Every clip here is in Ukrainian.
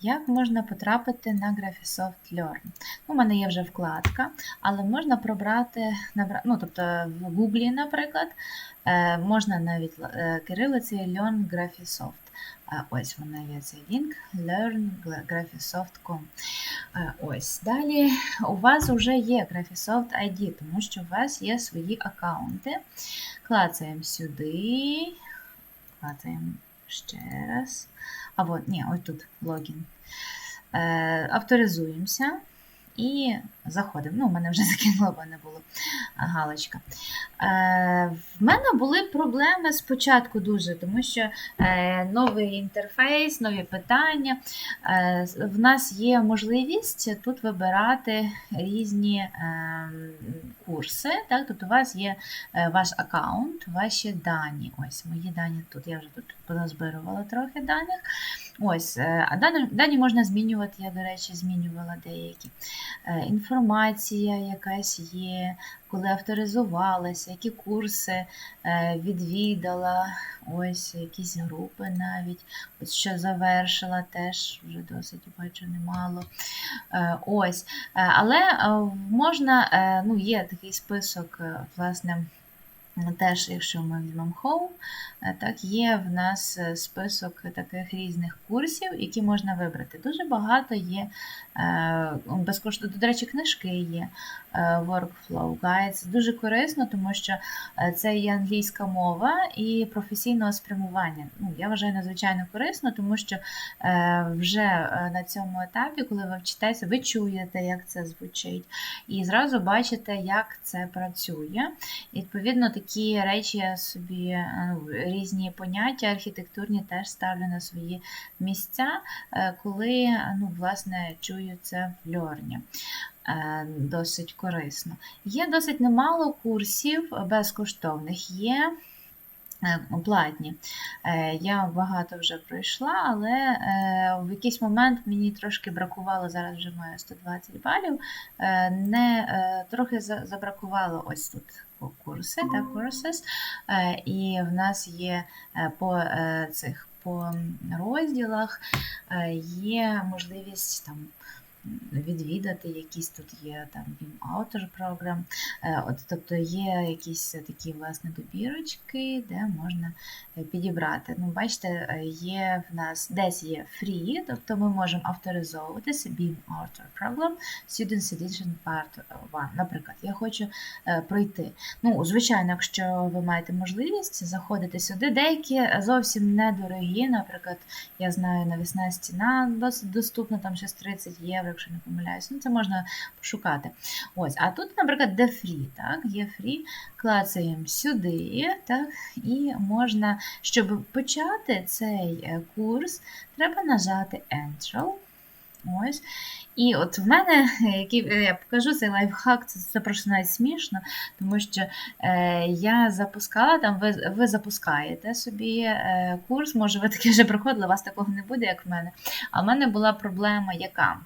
Як можна потрапити на Graphisoft Learn? Ну, у мене є вже вкладка, але можна пробрати, ну, тобто в Google, наприклад, е, можна навіть е, кирилицею Learn Graphisoft. Е, Ось вона є цей лінк learngraphisoft.com. Ось далі у вас вже є Graphisoft ID, тому що у вас є свої аккаунти. Клацаємо сюди, клацаємо ще раз. А от, ні, ось тут логін. Е, авторизуємося і заходимо. Ну, у мене вже закинула, бо не було галочка. Е, в мене були проблеми спочатку дуже, тому що е, новий інтерфейс, нові питання. Е, в нас є можливість тут вибирати різні е, курси. Так? Тобто у вас є е, ваш аккаунт, ваші дані. Ось мої дані тут. Я вже тут поназбирувала трохи даних. Ось, е, а дані, дані можна змінювати, я, до речі, змінювала деякі. Е, Інформація якась є, коли авторизувалася, які курси е, відвідала, ось якісь групи навіть, ось що завершила, теж вже досить бачу немало. Ось. Але можна, ну, є такий список, власне. Теж, якщо ми візьмемо Home, е, так є в нас е, список таких різних курсів, які можна вибрати. Дуже багато є е, безкоштовно, до речі, книжки є, workflow guides. Дуже корисно, тому що це є англійська мова і професійного спрямування. Ну, я вважаю надзвичайно корисно, тому що вже на цьому етапі, коли ви вчитеся, ви чуєте, як це звучить, і зразу бачите, як це працює. І, відповідно, такі речі я собі е, ну, різні поняття архітектурні теж ставлю на свої місця, е, коли ну, власне чую це в льорні. Е, Досить корисно. Є досить немало курсів безкоштовних. Є платні. Е, Я багато вже пройшла, але е, в якийсь момент мені трошки бракувало, зараз вже маю 120 балів. е, Не, е, трохи забракувало ось тут курси, так, courses, Е, і в нас є е, по е, цих по розділах е, є можливість там відвідати якісь тут є там Beam Outer Program, От, тобто є якісь такі власне добірочки, де можна е, підібрати. Ну, бачите, е, є в нас десь є free, тобто ми можемо авторизовуватися Beam Outer Program Students Edition Part 1. Наприклад, я хочу е, пройти. Ну, звичайно, якщо ви маєте можливість заходити сюди, деякі зовсім недорогі. Наприклад, я знаю, навісна стіна досить доступна, там щось 30 євро, якщо не помиляюсь. Ну, це можна пошукати. Ось, а тут, наприклад, де фрі, так, є фрі, клацаємо сюди, так, і можна, щоб почати цей е, курс, треба нажати Enter. Ось. І от в мене, який е, я покажу цей лайфхак, це, це просто навіть смішно, тому що е, я запускала там, ви, ви запускаєте собі е, курс, може, ви таке вже проходили, у вас такого не буде, як в мене. А в мене була проблема, яка?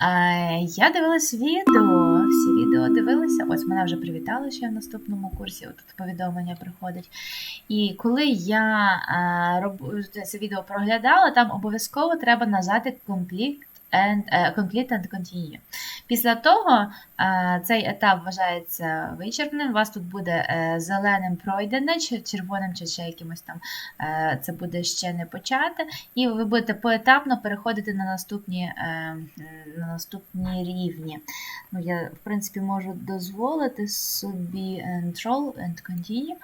Я дивилась відео, всі відео дивилася. Ось мене вже привітали ще в наступному курсі. Тут повідомлення приходить. І коли я роб... це відео проглядала, там обов'язково треба нажати Complete and, е, complete and Continue. Після того е, цей етап вважається вичерпним. У вас тут буде е, зеленим пройдене, чи червоним, чи ще якимось там це буде ще не почати. І ви будете поетапно переходити на наступні, на наступні рівні. Ну, я, в принципі, можу дозволити собі Enroll and Continue.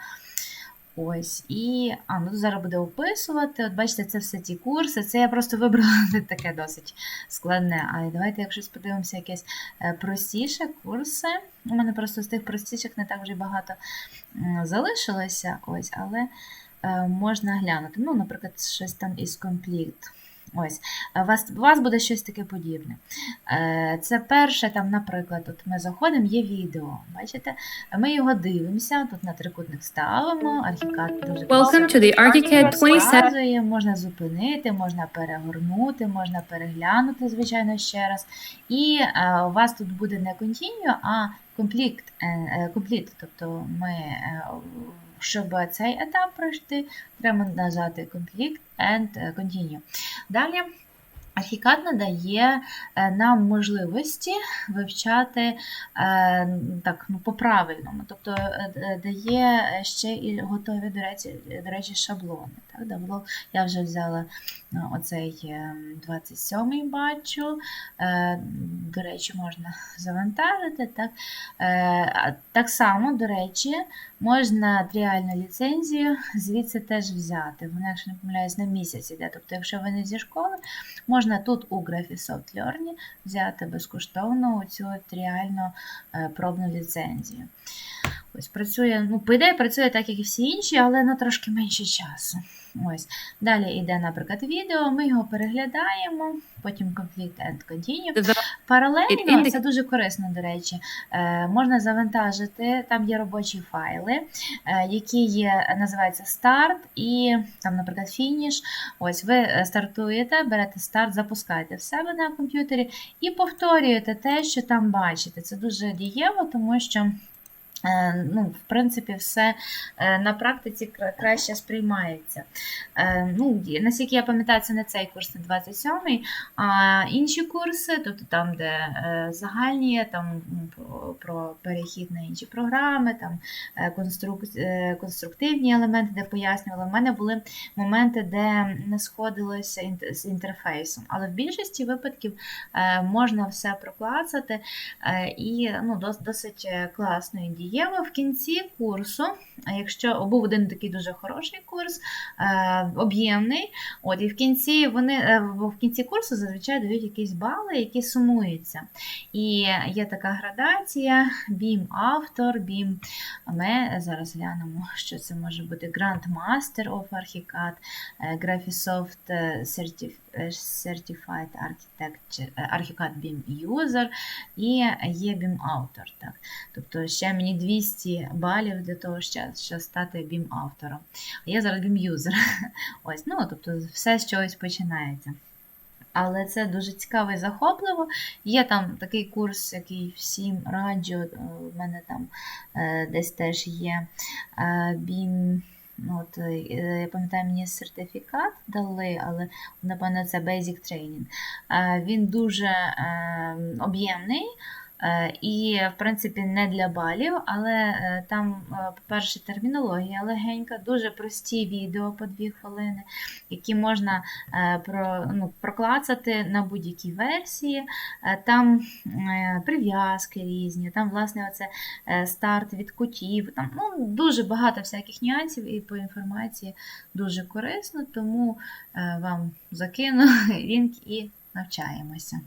Ось, і а, ну, зараз буде описувати. От бачите, це все ті курси. Це я просто вибрала таке досить складне. А давайте, якщо подивимося, якесь е, простіше курси. У мене просто з тих простіших не так вже багато залишилося. Ось, але е, можна глянути. Ну, наприклад, щось там із Complete. Ось, у вас, у вас буде щось таке подібне. Е, Це перше, там, наприклад, от ми заходимо, є відео. Бачите? Ми його дивимося, тут на трикутник ставимо, архікад дуже Welcome to the ArchiCAD 27. показує, можна зупинити, можна перегорнути, можна переглянути, звичайно, ще раз. І е, у вас тут буде не continue, а complete, е, complete. Тобто ми, щоб цей етап пройти, треба нажати complete and continue. Далі Архікад надає е, нам можливості вивчати е, так, ну, по-правильному, тобто е, дає ще і готові, до речі, до речі шаблони. Так? Давно я вже взяла оцей е, 27-й бачу. До речі, можна завантажити. Так, так само, до речі, можна тріальну ліцензію звідси теж взяти. Вона, якщо не помиляюсь, на місяць іде. Тобто, якщо ви не зі школи, можна тут у Graphisoft Learning взяти безкоштовно цю тріальну е, пробну ліцензію. Ось працює, ну, по ідеї, працює так, як і всі інші, але на трошки менше часу. Ось. Далі йде, наприклад, відео, ми його переглядаємо, потім Complete and Continue. Паралельно, це дуже корисно, до речі, е, можна завантажити, там є робочі файли, е, які є, називаються старт і там, наприклад, фініш. Ось ви е, стартуєте, берете старт, запускаєте в себе на комп'ютері і повторюєте те, що там бачите. Це дуже дієво, тому що. Е, Ну, в принципі, все е, на практиці краще сприймається. Е, Ну, наскільки я пам'ятаю, це не цей курс, не 27-й, а інші курси, тобто там, де загальні, там про, перехід на інші програми, там конструк, конструктивні елементи, де пояснювали. У мене були моменти, де не сходилося з інтерфейсом. Але в більшості випадків можна все проклацати і ну, досить е, класно і дієво. В кінці курсу, а якщо був один такий дуже хороший курс, е, об'ємний, От, і в кінці вони е, в кінці курсу зазвичай дають якісь бали, які сумуються. І є така градація: BIM автор, BIM. Ми зараз глянемо, що це може бути Grandmaster of Archicad, е, Graphisoft Certif- Certified Architecture, е, Archicad BIM User і є BIM автор. Так. Тобто ще мені 200 балів для того, щоб стати BIM автором. А я зараз BIM юзер. Ось, ну, тобто все з чогось починається. Але це дуже цікаво і захопливо. Є там такий курс, який всім раджу. е, В мене там е, десь теж є е, BIM. Ну, от, е, я пам'ятаю, мені сертифікат дали, але напевно це Basic Training. Е, Він дуже е, об'ємний. Е, І, в принципі, не для балів, але е, там, е, по-перше, термінологія легенька, дуже прості відео по дві хвилини, які можна про, ну, проклацати на будь-якій версії. Там прив'язки різні, там, власне, оце старт від кутів. Там ну, дуже багато всяких нюансів і по інформації дуже корисно, тому вам закину лінк і навчаємося.